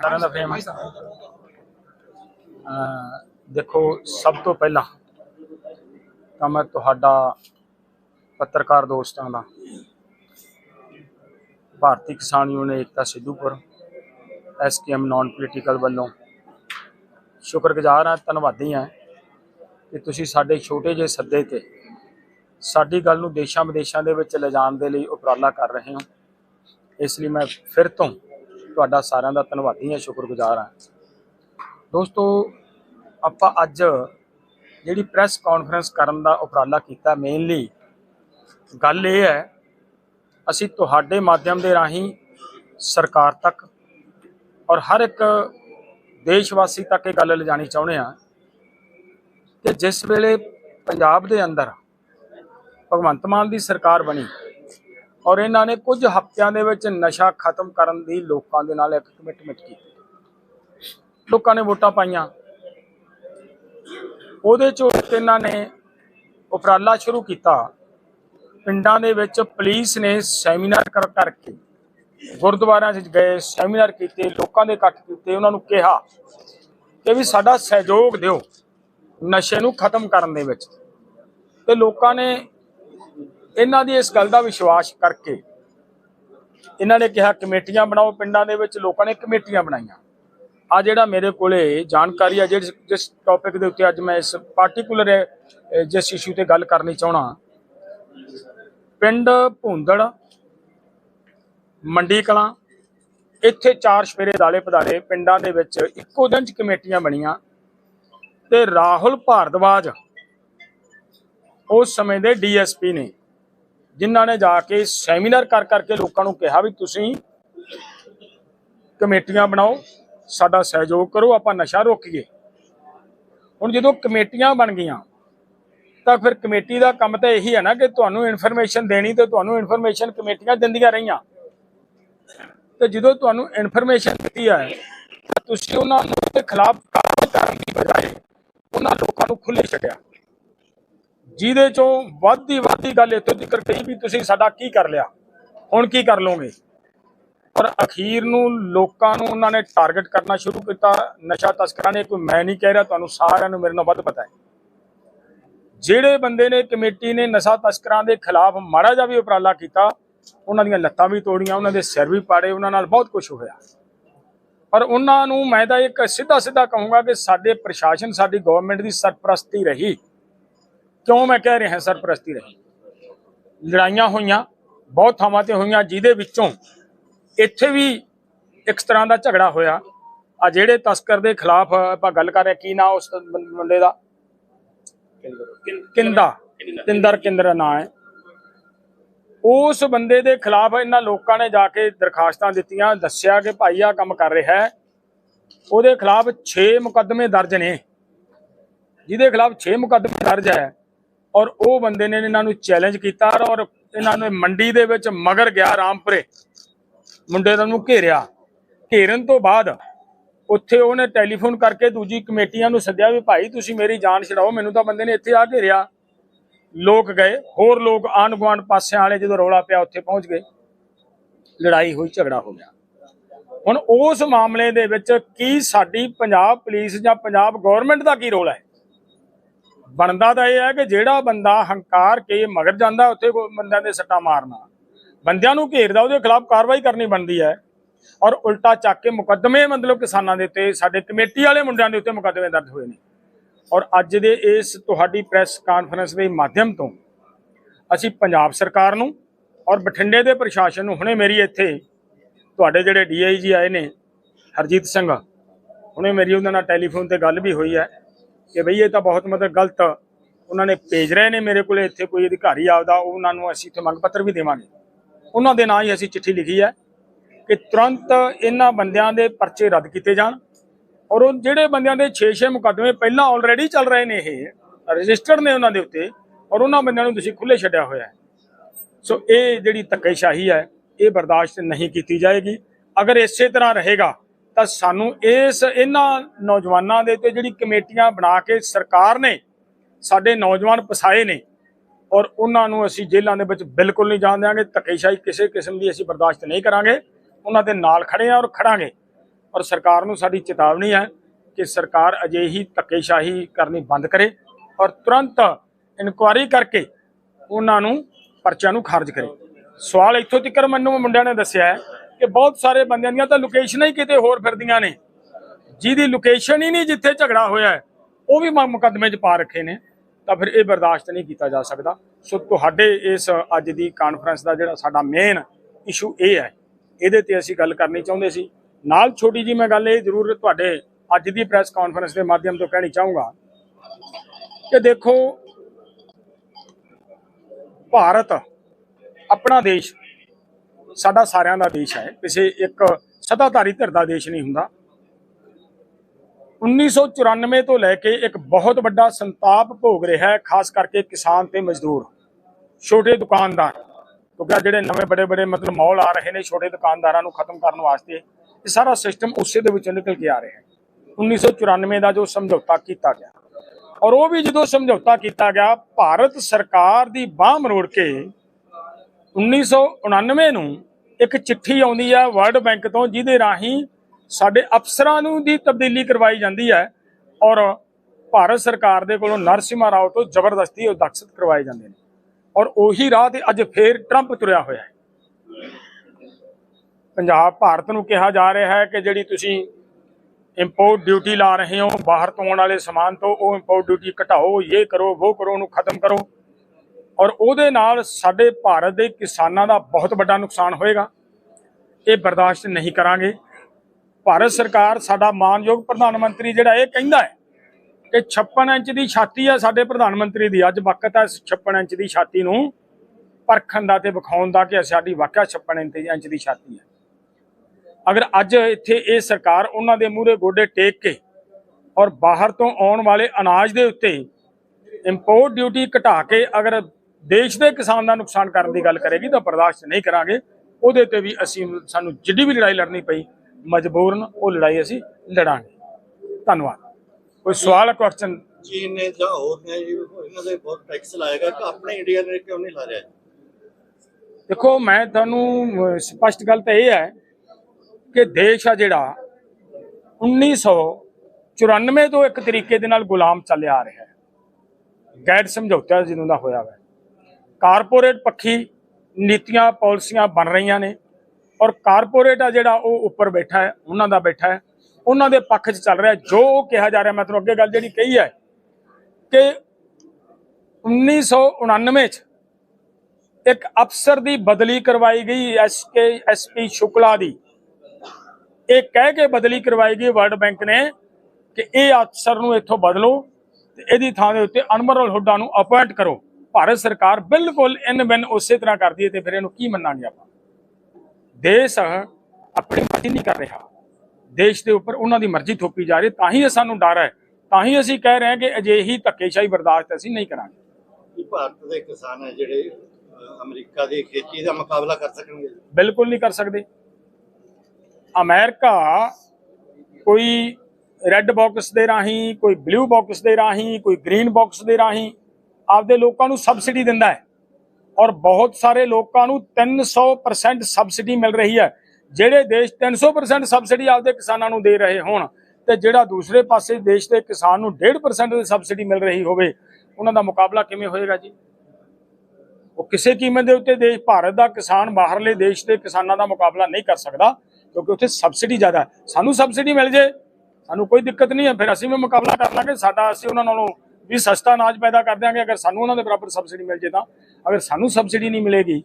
ਸਾਰਿਆਂ ਦਾ ਫੇਮ ਦੇਖੋ, ਸਭ ਤੋਂ ਪਹਿਲਾਂ ਤਾਂ ਮੈਂ ਤੁਹਾਡਾ ਪੱਤਰਕਾਰ ਦੋਸਤਾਂ ਦਾ, Bharti Kisan union Ekta Sidhupur SKM non political ਵੱਲੋਂ ਸ਼ੁਕਰਗੁਜ਼ਾਰ ਹਾਂ, ਧੰਨਵਾਦੀ ਹਾਂ ਕਿ ਤੁਸੀਂ ਸਾਡੇ ਛੋਟੇ ਜਿਹੇ ਸੱਦੇ ਤੇ ਸਾਡੀ ਗੱਲ ਨੂੰ ਦੇਸ਼ਾਂ ਵਿਦੇਸ਼ਾਂ ਦੇ ਵਿੱਚ ਲਿਜਾਣ ਦੇ ਲਈ ਉਪਰਾਲਾ ਕਰ ਰਹੇ ਹੋ। ਇਸ ਲਈ ਮੈਂ ਫਿਰ ਤੋਂ ਤੁਹਾਡਾ ਸਾਰਿਆਂ ਦਾ ਧੰਨਵਾਦੀ ਹਾਂ, ਸ਼ੁਕਰਗੁਜ਼ਾਰ ਹਾਂ। ਦੋਸਤੋ, ਆਪਾਂ ਅੱਜ ਜਿਹੜੀ ਪ੍ਰੈਸ ਕਾਨਫਰੰਸ ਕਰਨ ਦਾ ਉਪਰਾਲਾ ਕੀਤਾ ਮੇਨਲੀ ਗੱਲ ਇਹ ਹੈ, ਅਸੀਂ ਤੁਹਾਡੇ ਮਾਧਿਅਮ ਦੇ ਰਾਹੀਂ ਸਰਕਾਰ ਤੱਕ ਔਰ ਹਰ ਇੱਕ ਦੇਸ਼ ਵਾਸੀ ਤੱਕ ਇਹ ਗੱਲ ਲਿਜਾਣੀ ਚਾਹੁੰਦੇ ਹਾਂ ਕਿ ਜਿਸ ਵੇਲੇ ਪੰਜਾਬ ਦੇ ਅੰਦਰ ਭਗਵੰਤ ਮਾਨ ਦੀ ਸਰਕਾਰ ਬਣੀ ਔਰ ਇਹਨਾਂ ਨੇ ਕੁਝ ਹਫ਼ਤਿਆਂ ਦੇ ਵਿੱਚ ਨਸ਼ਾ ਖਤਮ ਕਰਨ ਦੀ ਲੋਕਾਂ ਦੇ ਨਾਲ ਇੱਕ ਕਮਿਟਮੈਂਟ ਕੀਤੀ। ਲੋਕਾਂ ਨੇ ਵੋਟਾਂ ਪਾਈਆਂ। ਉਹਦੇ ਚੋਂ ਇੱਕ ਇਹਨਾਂ ਨੇ ਉਪਰਾਲਾ ਸ਼ੁਰੂ ਕੀਤਾ। ਪਿੰਡਾਂ ਦੇ ਵਿੱਚ ਪੁਲਿਸ ਨੇ ਸੈਮੀਨਾਰ ਕਰ, ਕਰਕੇ ਗੁਰਦੁਆਰਿਆਂ 'ਚ ਗਏ, ਸੈਮੀਨਾਰ ਕੀਤੇ, ਲੋਕਾਂ ਦੇ ਇਕੱਠ ਕੀਤੇ, ਉਹਨਾਂ ਨੂੰ ਕਿਹਾ ਕਿ ਵੀ ਸਾਡਾ ਸਹਿਯੋਗ ਦਿਓ ਨਸ਼ੇ ਨੂੰ ਖਤਮ ਕਰਨ ਦੇ ਵਿੱਚ। ਤੇ ਲੋਕਾਂ ਨੇ ਇਹਨਾਂ ਦੀ ਇਸ ਗੱਲ ਦਾ ਵਿਸ਼ਵਾਸ ਕਰਕੇ ਇਹਨਾਂ ਨੇ ਕਿਹਾ, ਕਮੇਟੀਆਂ ਬਣਾਓ। ਪਿੰਡਾਂ ਦੇ ਵਿੱਚ ਲੋਕਾਂ ਨੇ ਕਮੇਟੀਆਂ ਬਣਾਈਆਂ। ਆ ਜਿਹੜਾ ਮੇਰੇ ਕੋਲੇ ਜਾਣਕਾਰੀ ਆ, ਜਿਸ ਜਿਸ ਟੌਪਿਕ ਦੇ ਉੱਤੇ ਅੱਜ ਮੈਂ ਇਸ ਪਾਰਟਿਕੂਲਰ ਜਿਸ ਇਸ਼ੂ ਤੇ ਗੱਲ ਕਰਨੀ ਚਾਹਣਾ ਪਿੰਡ ਭੁੰਦੜ, ਮੰਡੀ ਕਲਾਂ, ਇੱਥੇ ਚਾਰ ਸਵੇਰੇ ਦਾਲੇ ਪਧਾਰੇ ਪਿੰਡਾਂ ਦੇ ਵਿੱਚ ਇੱਕੋ ਦਿਨ ਚ ਕਮੇਟੀਆਂ ਬਣੀਆਂ ਤੇ ਰਾਹੁਲ ਭਾਰਦਵਾਜ ਉਸ ਸਮੇਂ ਦੇ ਡੀਐਸਪੀ ਨੇ ਜਿਨ੍ਹਾਂ ਨੇ ਜਾ ਕੇ ਸੈਮੀਨਾਰ ਕਰ ਕਰਕੇ ਲੋਕਾਂ ਨੂੰ ਕਿਹਾ ਵੀ ਤੁਸੀਂ ਕਮੇਟੀਆਂ ਬਣਾਓ, ਸਾਡਾ ਸਹਿਯੋਗ ਕਰੋ, ਆਪਾਂ ਨਸ਼ਾ ਰੋਕੀਏ। ਹੁਣ ਜਦੋਂ ਕਮੇਟੀਆਂ ਬਣ ਗਈਆਂ, ਤਾਂ ਫਿਰ ਕਮੇਟੀ ਦਾ ਕੰਮ ਤਾਂ ਇਹੀ ਹੈ ਨਾ ਕਿ ਤੁਹਾਨੂੰ ਇਨਫੋਰਮੇਸ਼ਨ ਦੇਣੀ ਤੇ ਤੁਹਾਨੂੰ ਇਨਫੋਰਮੇਸ਼ਨ ਕਮੇਟੀਆਂ ਦਿੰਦੀਆਂ ਰਹੀਆਂ। ਤੇ ਜਦੋਂ ਤੁਹਾਨੂੰ ਇਨਫੋਰਮੇਸ਼ਨ ਦਿੱਤੀ ਹੈ ਤੁਸੀਂ ਉਹਨਾਂ ਦੇ ਖਿਲਾਫ ਕਾਰਵਾਈ ਕਰਨ ਦੀ ਬਜਾਏ ਉਹਨਾਂ ਲੋਕਾਂ ਨੂੰ ਖੁੱਲੇ ਛੱਡਿਆ ਜਿਹਦੇ ਚੋਂ ਵੱਧਦੀ ਵੱਧਦੀ ਗੱਲ ਇੱਥੋਂ ਤੱਕ ਕਹੀ ਵੀ ਤੁਸੀਂ ਸਾਡਾ ਕੀ ਕਰ ਲਿਆ? ਹੁਣ ਕੀ ਕਰ ਲਓਗੇ? ਪਰ ਅਖੀਰ ਨੂੰ ਲੋਕਾਂ ਨੂੰ ਉਹਨਾਂ ਨੇ ਟਾਰਗੇਟ ਕਰਨਾ ਸ਼ੁਰੂ ਕੀਤਾ। ਨਸ਼ਾ ਤਸਕਰਾਂ ਨੇ ਕੋਈ ਮੈਂ ਨਹੀਂ ਕਹਿ ਰਿਹਾ, ਤੁਹਾਨੂੰ ਸਾਰਿਆਂ ਨੂੰ ਮੇਰੇ ਨਾਲ ਵੱਧ ਪਤਾ ਹੈ। ਜਿਹੜੇ ਬੰਦੇ ਨੇ, ਕਮੇਟੀ ਨੇ ਨਸ਼ਾ ਤਸਕਰਾਂ ਦੇ ਖਿਲਾਫ ਮਾੜਾ ਜਿਹਾ ਵੀ ਉਪਰਾਲਾ ਕੀਤਾ, ਉਹਨਾਂ ਦੀਆਂ ਲੱਤਾਂ ਵੀ ਤੋੜੀਆਂ, ਉਹਨਾਂ ਦੇ ਸਿਰ ਵੀ ਪਾੜੇ, ਉਹਨਾਂ ਨਾਲ ਬਹੁਤ ਕੁਝ ਹੋਇਆ। ਪਰ ਉਹਨਾਂ ਨੂੰ ਮੈਂ ਤਾਂ ਇੱਕ ਸਿੱਧਾ ਸਿੱਧਾ ਕਹੂੰਗਾ ਕਿ ਸਾਡੇ ਪ੍ਰਸ਼ਾਸਨ, ਸਾਡੀ ਗਵਰਨਮੈਂਟ ਦੀ ਸਰਪ੍ਰਸਤੀ ਰਹੀ। ਕਿਉਂ ਮੈਂ ਕਹਿ ਰਿਹਾ ਸਰਪ੍ਰਸਤੀ ਰਹੀ? ਲੜਾਈਆਂ ਹੋਈਆਂ, ਬਹੁਤ ਥਾਵਾਂ ਤੇ ਹੋਈਆਂ, ਜਿਹਦੇ ਵਿੱਚੋਂ ਇੱਥੇ ਵੀ ਇੱਕ ਤਰ੍ਹਾਂ ਦਾ ਝਗੜਾ ਹੋਇਆ। ਆ ਜਿਹੜੇ ਤਸਕਰ ਦੇ ਖਿਲਾਫ ਆਪਾਂ ਗੱਲ ਕਰ ਰਹੇ ਕੀ ਨਾਂ ਉਸ ਬੰ- ਮੁੰਡੇ ਦਾ? ਕਿੰਦਾ। ਤਿੰਦਰ ਕਿੰਦਰ ਨਾਂ ਹੈ। ਉਸ ਬੰਦੇ ਦੇ ਖਿਲਾਫ ਇਹਨਾਂ ਲੋਕਾਂ ਨੇ ਜਾ ਕੇ ਦਰਖਾਸਤਾਂ ਦਿੱਤੀਆਂ, ਦੱਸਿਆ ਕਿ ਭਾਈ ਆ ਕੰਮ ਕਰ ਰਿਹਾ ਹੈ। ਉਹਦੇ ਖਿਲਾਫ 6 ਮੁਕੱਦਮੇ ਦਰਜ ਨੇ। ਜਿਹਦੇ ਖਿਲਾਫ 6 ਮੁਕੱਦਮੇ ਦਰਜ ਹੈ। ਔਰ ਉਹ ਬੰਦੇ ਨੇ ਇਹਨਾਂ ਨੂੰ ਚੈਲੰਜ ਕੀਤਾ ਔਰ ਇਹਨਾਂ ਨੇ ਮੰਡੀ ਦੇ ਵਿੱਚ ਮਗਰ ਗਿਆ ਰਾਮਪੁਰੇ। ਮੁੰਡੇ ਦਾ ਨੂੰ ਘੇਰਿਆ। ਘੇਰਨ ਤੋਂ ਬਾਅਦ ਉੱਥੇ ਉਹਨੇ ਟੈਲੀਫੋਨ ਕਰਕੇ ਦੂਜੀ ਕਮੇਟੀਆਂ ਨੂੰ ਸੱਦਿਆ ਵੀ ਭਾਈ ਤੁਸੀਂ ਮੇਰੀ ਜਾਨ ਛਡਾਓ, ਮੈਨੂੰ ਤਾਂ ਬੰਦੇ ਨੇ ਇੱਥੇ ਆ ਘੇਰਿਆ। ਲੋਕ ਗਏ, ਹੋਰ ਲੋਕ ਆਂਢ ਗੁਆਂਢ ਪਾਸਿਆਂ ਵਾਲੇ ਜਦੋਂ ਰੌਲਾ ਪਿਆ ਉੱਥੇ ਪਹੁੰਚ ਗਏ। ਲੜਾਈ ਹੋਈ, ਝਗੜਾ ਹੋ ਗਿਆ। ਹੁਣ ਉਸ ਮਾਮਲੇ ਦੇ ਵਿੱਚ ਕੀ ਸਾਡੀ ਪੰਜਾਬ ਪੁਲਿਸ ਜਾਂ ਪੰਜਾਬ ਗਵਰਨਮੈਂਟ ਦਾ ਕੀ ਰੋਲ ਹੈ? ਬਣਦਾ ਤਾਂ ਇਹ ਹੈ ਕਿ ਜਿਹੜਾ ਬੰਦਾ ਹੰਕਾਰ ਕੇ ਮਗਰ ਜਾਂਦਾ, ਉੱਥੇ ਕੋਈ ਬੰਦਿਆਂ ਦੇ ਸੱਟਾਂ ਮਾਰਨਾ। ਬੰਦਿਆਂ ਨੂੰ ਘੇਰਦਾ ਉਹਦੇ ਖਿਲਾਫ ਕਾਰਵਾਈ ਕਰਨੀ ਬਣਦੀ ਹੈ। ਔਰ ਉਲਟਾ ਚੱਕ ਕੇ ਮੁਕੱਦਮੇ ਮਤਲਬ ਕਿਸਾਨਾਂ ਦੇ ਉੱਤੇ, ਸਾਡੇ ਕਮੇਟੀ ਵਾਲੇ ਮੁੰਡਿਆਂ ਦੇ ਉੱਤੇ ਮੁਕੱਦਮੇ ਦਰਜ ਹੋਏ ਨੇ। ਔਰ ਅੱਜ ਦੇ ਇਸ ਤੁਹਾਡੀ ਪ੍ਰੈਸ ਕਾਨਫਰੰਸ ਦੇ ਮਾਧਿਅਮ ਤੋਂ ਅਸੀਂ ਪੰਜਾਬ ਸਰਕਾਰ ਨੂੰ ਔਰ ਬਠਿੰਡੇ ਦੇ ਪ੍ਰਸ਼ਾਸਨ ਨੂੰ, ਹੁਣੇ ਮੇਰੀ ਇੱਥੇ ਤੁਹਾਡੇ ਜਿਹੜੇ ਡੀਆਈਜੀ ਆਏ ਨੇ, ਹਰਜੀਤ ਸਿੰਘ ਹੁਣੇ ਮੇਰੀ ਉਹਨਾਂ ਨਾਲ ਟੈਲੀਫੋਨ ਤੇ ਗੱਲ ਵੀ ਹੋਈ ਹੈ। ਕਿ ਬਈ ਇਹ ਤਾਂ ਬਹੁਤ ਮਤਲਬ ਗਲਤ ਉਹਨਾਂ ਨੇ ਭੇਜ ਰਹੇ ਨੇ ਮੇਰੇ ਕੋਲ, ਇੱਥੇ ਕੋਈ ਅਧਿਕਾਰੀ ਆਪਦਾ, ਉਹਨਾਂ ਨੂੰ ਅਸੀਂ ਇੱਥੇ ਮੰਗ ਪੱਤਰ ਵੀ ਦੇਵਾਂਗੇ। ਉਹਨਾਂ ਦੇ ਨਾਂ ਹੀ ਅਸੀਂ ਚਿੱਠੀ ਲਿਖੀ ਹੈ ਕਿ ਤੁਰੰਤ ਇਹਨਾਂ ਬੰਦਿਆਂ ਦੇ ਪਰਚੇ ਰੱਦ ਕੀਤੇ ਜਾਣ ਔਰ ਉਹ ਜਿਹੜੇ ਬੰਦਿਆਂ ਦੇ 6-6 ਮੁਕੱਦਮੇ ਪਹਿਲਾਂ ਆਲਰੇਡੀ ਚੱਲ ਰਹੇ ਨੇ ਇਹ ਰਜਿਸਟਰਡ ਨੇ ਉਹਨਾਂ ਦੇ ਉੱਤੇ ਔਰ ਉਹਨਾਂ ਬੰਦਿਆਂ ਨੂੰ ਤੁਸੀਂ ਖੁੱਲੇ ਛੱਡਿਆ ਹੋਇਆ ਹੈ। ਸੋ ਇਹ ਜਿਹੜੀ ਧੱਕੇਸ਼ਾਹੀ ਹੈ, ਇਹ ਬਰਦਾਸ਼ਤ ਨਹੀਂ ਕੀਤੀ ਜਾਏਗੀ। ਅਗਰ ਇਸੇ ਤਰ੍ਹਾਂ ਰਹੇਗਾ ਤਾਂ ਸਾਨੂੰ ਇਸ ਇਹਨਾਂ ਨੌਜਵਾਨਾਂ ਦੇ ਉੱਤੇ ਜਿਹੜੀ ਕਮੇਟੀਆਂ ਬਣਾ ਕੇ ਸਰਕਾਰ ਨੇ, ਸਾਡੇ ਨੌਜਵਾਨ ਪਸਾਏ ਨੇ, ਔਰ ਉਹਨਾਂ ਨੂੰ ਅਸੀਂ ਜੇਲ੍ਹਾਂ ਦੇ ਵਿੱਚ ਬਿਲਕੁਲ ਨਹੀਂ ਜਾਣ ਦਿਆਂਗੇ, ਧੱਕੇਸ਼ਾਹੀ ਕਿਸੇ ਕਿਸਮ ਦੀ ਅਸੀਂ ਬਰਦਾਸ਼ਤ ਨਹੀਂ ਕਰਾਂਗੇ, ਉਹਨਾਂ ਦੇ ਨਾਲ ਖੜੇ ਆ ਔਰ ਖੜਾਂਗੇ ਔਰ ਸਰਕਾਰ ਨੂੰ ਸਾਡੀ ਚੇਤਾਵਨੀ ਹੈ ਕਿ ਸਰਕਾਰ ਅਜਿਹੀ ਧੱਕੇਸ਼ਾਹੀ ਕਰਨੀ ਬੰਦ ਕਰੇ ਔਰ ਤੁਰੰਤ ਇਨਕੁਆਰੀ ਕਰਕੇ ਉਹਨਾਂ ਨੂੰ ਪਰਚਿਆਂ ਨੂੰ ਖਾਰਜ ਕਰੇ। ਸਵਾਲ ਇੱਥੋਂ ਤੱਕ ਮੈਨੂੰ ਮੁੰਡਿਆਂ ਨੇ ਦੱਸਿਆ ਹੈ ਕਿ ਬਹੁਤ ਸਾਰੇ ਬੰਦਿਆਂ ਦੀਆਂ ਤਾਂ ਲੋਕੇਸ਼ਨਾਂ ਹੀ ਕਿਤੇ ਹੋਰ ਫਿਰਦੀਆਂ ਨੇ। ਜਿਹਦੀ ਲੋਕੇਸ਼ਨ ਹੀ ਨਹੀਂ ਜਿੱਥੇ ਝਗੜਾ ਹੋਇਆ ਹੈ, ਉਹ ਵੀ ਮੁਕੱਦਮੇ 'ਚ ਪਾ ਰੱਖੇ ਨੇ। ਤਾਂ ਫਿਰ ਇਹ ਬਰਦਾਸ਼ਤ ਨਹੀਂ ਕੀਤਾ ਜਾ ਸਕਦਾ। ਸੋ ਤੁਹਾਡੇ ਇਸ ਅੱਜ ਦੀ ਕਾਨਫਰੰਸ ਦਾ ਜਿਹੜਾ ਸਾਡਾ ਮੇਨ ਇਸ਼ੂ ਇਹ ਹੈ। ਇਹਦੇ ਤੇ ਅਸੀਂ ਗੱਲ ਕਰਨੀ ਚਾਹੁੰਦੇ ਸੀ। ਨਾਲ ਛੋਟੀ ਜੀ ਮੈਂ ਗੱਲ ਇਹ ਜ਼ਰੂਰ ਤੁਹਾਡੇ ਅੱਜ ਦੀ ਪ੍ਰੈਸ ਕਾਨਫਰੰਸ ਦੇ ਮਾਧਿਅਮ ਤੋਂ ਕਹਿਣੀ ਚਾਹੂੰਗਾ ਕਿ ਦੇਖੋ, ਭਾਰਤ ਆਪਣਾ ਦੇਸ਼ ਸਾਡਾ ਸਾਰਿਆਂ ਦਾ ਦੇਸ਼ ਹੈ। ਕਿਸੇ ਇੱਕ ਸੱਤਾਧਾਰੀ ਧਿਰ ਦਾ ਦੇਸ਼ ਨਹੀਂ ਹੁੰਦਾ। 1994 ਤੋਂ ਲੈ ਕੇ ਇੱਕ ਬਹੁਤ ਵੱਡਾ ਸੰਤਾਪ ਭੋਗ ਰਿਹਾ ਹੈ, ਖਾਸ ਕਰਕੇ ਕਿਸਾਨ ਤੇ ਮਜ਼ਦੂਰ। ਛੋਟੇ ਦੁਕਾਨਦਾਰ, ਕਿਉਂਕਿ ਜਿਹੜੇ ਨਵੇਂ ਬੜੇ ਬੜੇ ਮਤਲਬ ਮੌਲ ਆ ਰਹੇ ਨੇ, ਛੋਟੇ ਦੁਕਾਨਦਾਰਾਂ ਨੂੰ ਖਤਮ ਕਰਨ ਵਾਸਤੇ, ਇਹ ਸਾਰਾ ਸਿਸਟਮ ਉਸੇ ਦੇ ਵਿੱਚੋਂ ਨਿਕਲ ਕੇ ਆ ਰਿਹਾ ਹੈ। 1994 ਦਾ ਜੋ ਸਮਝੌਤਾ ਕੀਤਾ ਗਿਆ। ਔਰ ਉਹ ਵੀ ਜਦੋਂ ਸਮਝੌਤਾ ਕੀਤਾ ਗਿਆ, ਭਾਰਤ ਸਰਕਾਰ ਦੀ ਬਾਹ ਮਰੋੜ ਕੇ 1999 ਨੂੰ ਇੱਕ ਚਿੱਠੀ ਆਉਂਦੀ ਹੈ ਵਰਲਡ ਬੈਂਕ ਤੋਂ, ਜਿਹਦੇ ਰਾਹੀਂ ਸਾਡੇ ਅਫਸਰਾਂ ਨੂੰ ਦੀ ਤਬਦੀਲੀ ਕਰਵਾਈ ਜਾਂਦੀ ਹੈ ਔਰ ਭਾਰਤ ਸਰਕਾਰ ਦੇ ਕੋਲੋਂ ਨਰਸਿਮਾ ਰਾਓ ਤੋਂ ਜ਼ਬਰਦਸਤੀ ਉਹ ਦਖਸ਼ਤ ਕਰਵਾਏ ਜਾਂਦੇ ਨੇ। ਔਰ ਉਹੀ ਰਾਹ ਤੇ ਅੱਜ ਫੇਰ ਟਰੰਪ ਤੁਰਿਆ ਹੋਇਆ ਹੈ। ਪੰਜਾਬ, ਭਾਰਤ ਨੂੰ ਕਿਹਾ ਜਾ ਰਿਹਾ ਹੈ ਕਿ ਜਿਹੜੀ ਤੁਸੀਂ ਇੰਪੋਰਟ ਡਿਊਟੀ ਲਾ ਰਹੇ ਹੋ, ਬਾਹਰ ਤੋਂ ਆਉਣ ਵਾਲੇ ਸਮਾਨ ਤੋਂ ਉਹ ਇੰਪੋਰਟ ਡਿਊਟੀ ਘਟਾਓ, ਇਹ ਕਰੋ, ਉਹ ਕਰੋ, ਉਹਨੂੰ ਖਤਮ ਕਰੋ। ਔਰ ਉਹਦੇ ਨਾਲ ਸਾਡੇ ਭਾਰਤ ਦੇ ਕਿਸਾਨਾਂ ਦਾ ਬਹੁਤ ਵੱਡਾ ਨੁਕਸਾਨ ਹੋਏਗਾ। ਇਹ ਬਰਦਾਸ਼ਤ ਨਹੀਂ ਕਰਾਂਗੇ। ਭਾਰਤ ਸਰਕਾਰ ਸਾਡਾ ਮਾਨਯੋਗ ਪ੍ਰਧਾਨ ਮੰਤਰੀ ਜਿਹੜਾ ਇਹ ਕਹਿੰਦਾ ਹੈ ਕਿ 56 ਇੰਚ ਦੀ ਛਾਤੀ ਆ ਸਾਡੇ ਪ੍ਰਧਾਨ ਮੰਤਰੀ ਦੀ। ਅੱਜ ਵਕਤ ਹੈ ਇਸ 56 ਇੰਚ ਦੀ ਛਾਤੀ ਨੂੰ ਪਰਖਣ ਦਾ ਤੇ ਵਿਖਾਉਣ ਦਾ ਕਿ ਸਾਡੀ ਵਾਕਿਆ 56 ਇੰਚ ਇੰਚ ਦੀ ਛਾਤੀ ਹੈ। ਅਗਰ ਅੱਜ ਇੱਥੇ ਇਹ ਸਰਕਾਰ ਉਹਨਾਂ ਦੇ ਮੂਹਰੇ ਗੋਡੇ ਟੇਕ ਕੇ ਔਰ ਬਾਹਰ ਤੋਂ ਆਉਣ ਵਾਲੇ ਅਨਾਜ ਦੇ ਉੱਤੇ ਇੰਪੋਰਟ ਡਿਊਟੀ ਘਟਾ ਕੇ ਅਗਰ ਦੇਸ਼ ਦੇ ਕਿਸਾਨ ਦਾ ਨੁਕਸਾਨ ਕਰਨ ਦੀ ਗੱਲ ਕਰੇਗੀ ਤਾਂ ਬਰਦਾਸ਼ਤ ਨਹੀਂ ਕਰਾਂਗੇ। ਉਹਦੇ ਤੇ ਵੀ ਅਸੀਂ ਸਾਨੂੰ ਜਿੱਡੀ ਵੀ ਲੜਾਈ ਲੜਨੀ ਪਈ ਮਜਬੂਰਨ ਉਹ ਲੜਾਈ ਅਸੀਂ ਲੜਾਂਗੇ। ਧੰਨਵਾਦ। ਕੋਈ ਸਵਾਲ ਕੁਐਸਚਨ ਚੀਨ ਨੇ ਜਾਂ ਹੋਰ ਨੇ ਇਹਨਾਂ ਦੇ ਬਹੁਤ ਟੈਕਸ ਲਾਏਗਾ ਕਿ ਆਪਣੇ ਇੰਡੀਆ ਨੇ ਕਿਉਂ ਨਹੀਂ ਲਾ ਰਿਹਾ ਦੇਖੋ ਮੈਂ ਤੁਹਾਨੂੰ ਸਪਸ਼ਟ ਗੱਲ ਤਾਂ ਇਹ ਹੈ ਕਿ ਦੇਸ਼ ਆ ਜਿਹੜਾ 1994 ਤੋਂ ਇੱਕ ਤਰੀਕੇ ਦੇ ਨਾਲ ਗੁਲਾਮ ਚੱਲਿਆ ਆ ਰਿਹਾ ਹੈ। ਗੈਰ ਸਮਝੌਤਾ ਜਦੋਂ ਦਾ ਹੋਇਆ ਹੈ ਕਾਰਪੋਰੇਟ ਪੱਖੀ ਨੀਤੀਆਂ, ਪਾਲਿਸੀਆਂ ਬਣ ਰਹੀਆਂ ਨੇ ਔਰ ਕਾਰਪੋਰੇਟ ਆ ਜਿਹੜਾ ਉਹ ਉੱਪਰ ਬੈਠਾ ਹੈ, ਉਹਨਾਂ ਦਾ ਬੈਠਾ ਹੈ, ਉਹਨਾਂ ਦੇ ਪੱਖ 'ਚ ਚੱਲ ਰਿਹਾ ਜੋ ਉਹ ਕਿਹਾ ਜਾ ਰਿਹਾ, ਮੈਂ ਤੁਹਾਨੂੰ ਅੱਗੇ ਗੱਲ ਜਿਹੜੀ ਕਹੀ ਹੈ ਕਿ 1999 'ਚ ਇੱਕ ਅਫਸਰ ਦੀ ਬਦਲੀ ਕਰਵਾਈ ਗਈ ਐਸਕੇ ਐਸਪੀ ਸ਼ੁਕਲਾ ਦੀ। ਇਹ ਕਹਿ ਕੇ ਬਦਲੀ ਕਰਵਾਈ ਗਈ, ਵਰਲਡ ਬੈਂਕ ਨੇ ਕਿ ਇਹ ਅਫਸਰ ਨੂੰ ਇੱਥੋਂ ਬਦਲੋ ਤੇ ਇਹਦੀ ਥਾਂ ਦੇ ਉੱਤੇ ਅਨਮਰਲ ਹੁੱਡਾ ਨੂੰ ਅਪਾਇੰਟ ਕਰੋ। ਭਾਰਤ ਸਰਕਾਰ ਬਿਲਕੁਲ ਇਨ ਬਿਨ ਉਸੇ ਤਰ੍ਹਾਂ ਕਰਦੀ ਹੈ ਤੇ ਫਿਰ ਇਹਨੂੰ ਕੀ ਮੰਨਾਂਗੇ ਆਪਾਂ? ਦੇਸ਼ ਆਪਣੀ ਮਰਜ਼ੀ ਨਹੀਂ ਕਰ ਰਿਹਾ। ਦੇਸ਼ ਦੇ ਉੱਪਰ ਉਹਨਾਂ ਦੀ ਮਰਜ਼ੀ ਥੋਪੀ ਜਾ ਰਹੀ ਤਾਂ ਹੀ ਸਾਨੂੰ ਡਰ ਹੈ। ਤਾਂ ਹੀ ਅਸੀਂ ਕਹਿ ਰਹੇ ਹਾਂ ਕਿ ਅਜਿਹੀ ਧੱਕੇਸ਼ਾਹੀ ਬਰਦਾਸ਼ਤ ਅਸੀਂ ਨਹੀਂ ਕਰਾਂਗੇ। ਭਾਰਤ ਦੇ ਕਿਸਾਨ ਹੈ ਜਿਹੜੇ ਅਮਰੀਕਾ ਦੀ ਖੇਤੀ ਦਾ ਮੁਕਾਬਲਾ ਕਰ ਸਕਣਗੇ? ਬਿਲਕੁਲ ਨਹੀਂ ਕਰ ਸਕਦੇ। ਅਮਰੀਕਾ ਕੋਈ ਰੈੱਡ ਬਾਕਸ ਦੇ ਰਾਹੀਂ ਕੋਈ ਬਲੂ ਬਾਕਸ ਦੇ ਰਾਹੀਂ ਕੋਈ ਗ੍ਰੀਨ ਬਾਕਸ ਦੇ ਰਾਹੀਂ ਆਪਦੇ ਲੋਕਾਂ ਨੂੰ ਸਬਸਿਡੀ ਦਿੰਦਾ ਹੈ। ਔਰ ਬਹੁਤ ਸਾਰੇ ਲੋਕਾਂ ਨੂੰ 300% ਸਬਸਿਡੀ ਮਿਲ ਰਹੀ ਹੈ, ਜਿਹੜੇ ਦੇਸ਼ 300% ਸਬਸਿਡੀ ਆਪਦੇ ਕਿਸਾਨਾਂ ਨੂੰ ਦੇ ਰਹੇ ਹੋਣ ਤੇ ਜਿਹੜਾ ਦੂਸਰੇ ਪਾਸੇ ਦੇਸ਼ ਦੇ ਕਿਸਾਨ ਨੂੰ 1.5% ਦੀ ਸਬਸਿਡੀ ਮਿਲ ਰਹੀ ਹੋਵੇ, ਉਹਨਾਂ ਦਾ ਮੁਕਾਬਲਾ ਕਿਵੇਂ ਹੋਏਗਾ ਜੀ? ਉਹ ਕਿਸੇ ਕੀਮਤ ਦੇ ਉੱਤੇ ਦੇਸ਼, ਭਾਰਤ ਦਾ ਕਿਸਾਨ ਬਾਹਰਲੇ ਦੇਸ਼ ਦੇ ਕਿਸਾਨਾਂ ਦਾ ਮੁਕਾਬਲਾ ਨਹੀਂ ਕਰ ਸਕਦਾ, ਕਿਉਂਕਿ ਉੱਥੇ ਸਬਸਿਡੀ ਜ਼ਿਆਦਾ ਸਾਨੂੰ ਸਬਸਿਡੀ ਮਿਲ ਜੇ, ਸਾਨੂੰ ਕੋਈ ਦਿੱਕਤ ਨਹੀਂ ਹੈ, ਫਿਰ ਅਸੀਂ ਵੀ ਮੁਕਾਬਲਾ ਕਰ ਲਾਂਗੇ, ਸਾਡਾ ਅਸੀਂ ਉਹਨਾਂ ਨਾਲੋਂ ਵੀ ਸਸਤਾ ਅਨਾਜ ਪੈਦਾ ਕਰ ਦਿਆਂਗੇ ਅਗਰ ਸਾਨੂੰ ਉਹਨਾਂ ਦੇ ਬਰਾਬਰ ਸਬਸਿਡੀ ਮਿਲ ਜੇ ਤਾਂ। ਅਗਰ ਸਾਨੂੰ ਸਬਸਿਡੀ ਨਹੀਂ ਮਿਲੇਗੀ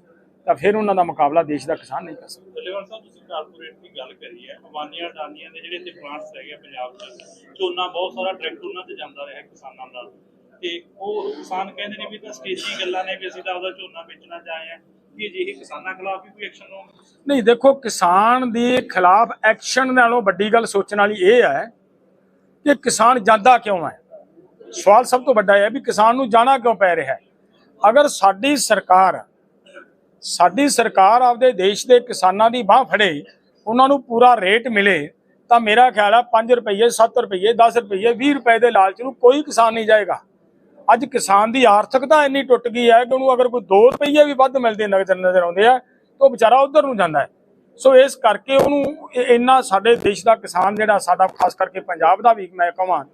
ਤਾਂ ਫਿਰ ਉਹਨਾਂ ਦਾ ਮੁਕਾਬਲਾ ਦੇਸ਼ ਦਾ ਕਿਸਾਨ ਨਹੀਂ ਕਰ ਸਕਦਾ। ਡਿਲੀਵਰ ਸਾਹਿਬ ਤੁਸੀਂ ਕਾਰਪੋਰੇਟ ਦੀ ਗੱਲ ਕਰੀ ਹੈ ਅਵਾਨੀਆਂ ਅਡਾਨੀਆਂ ਦੇ ਜਿਹੜੇ ਇੱਥੇ ਪਲਾਂਟਸ ਹੈਗੇ ਪੰਜਾਬ 'ਚ ਝੋਨਾ ਬਹੁਤ ਸਾਰਾ ਡਾਇਰੈਕਟ ਉਹਨਾਂ ਤੇ ਜਾਂਦਾ ਰਿਹਾ ਕਿਸਾਨਾਂ ਦਾ ਤੇ ਉਹ ਕਿਸਾਨ ਕਹਿੰਦੇ ਨੇ ਵੀ ਤਾਂ ਸਟੇਜੀ ਗੱਲਾਂ ਨੇ ਵੀ ਅਸੀਂ ਤਾਂ ਆਪਦਾ ਝੋਨਾ ਵੇਚਣਾ ਚਾਹੇ ਆ। ਕਿ ਅਜਿਹੇ ਕਿਸਾਨਾਂ ਖਿਲਾਫ ਵੀ ਕੋਈ ਐਕਸ਼ਨ ਹੋ ਨਹੀਂ ਦੇਖੋ ਕਿਸਾਨ ਦੇ ਖਿਲਾਫ ਐਕਸ਼ਨ ਨਾਲੋਂ ਵੱਡੀ ਗੱਲ ਸੋਚਣ ਵਾਲੀ ਇਹ ਹੈ ਕਿ ਕਿਸਾਨ ਜਾਂਦਾ ਕਿਉਂ ਹੈ? ਸਵਾਲ ਸਭ ਤੋਂ ਵੱਡਾ ਇਹ ਹੈ ਵੀ ਕਿਸਾਨ ਨੂੰ ਜਾਣਾ ਕਿਉਂ ਪੈ ਰਿਹਾ ਹੈ? ਅਗਰ ਸਾਡੀ ਸਰਕਾਰ ਸਾਡੀ ਸਰਕਾਰ ਆਪਦੇ ਦੇਸ਼ ਦੇ ਕਿਸਾਨਾਂ ਦੀ ਬਾਹ ਫੜੇ, ਉਹਨਾਂ ਨੂੰ ਪੂਰਾ ਰੇਟ ਮਿਲੇ, ਤਾਂ ਮੇਰਾ ਖਿਆਲ ਆ 5 ਰੁਪਏ 7 ਰੁਪਏ 10 ਰੁਪਏ 20 ਰੁਪਏ ਦੇ ਲਾਲਚ ਨੂੰ ਕੋਈ ਕਿਸਾਨ ਨਹੀਂ ਜਾਏਗਾ। ਅੱਜ ਕਿਸਾਨ ਦੀ ਆਰਥਿਕਤਾ ਇੰਨੀ ਟੁੱਟ ਗਈ ਹੈ ਕਿ ਉਹਨੂੰ ਅਗਰ ਕੋਈ 2 ਰੁਪਏ ਵੀ ਵੱਧ ਮਿਲਦੇ ਨਜ਼ਰ ਨਜ਼ਰ ਆਉਂਦੇ ਆ, ਤਾਂ ਉਹ ਵਿਚਾਰਾ ਉਧਰ ਨੂੰ ਜਾਂਦਾ ਹੈ। ਸੋ ਇਸ ਕਰਕੇ ਉਹਨੂੰ ਇਹ- ਇੰਨਾ ਸਾਡੇ ਦੇਸ਼ ਦਾ ਕਿਸਾਨ ਜਿਹੜਾ ਸਾਡਾ, ਖਾਸ ਕਰਕੇ ਪੰਜਾਬ ਦਾ ਵੀ ਮੈਂ ਕਹਾਂ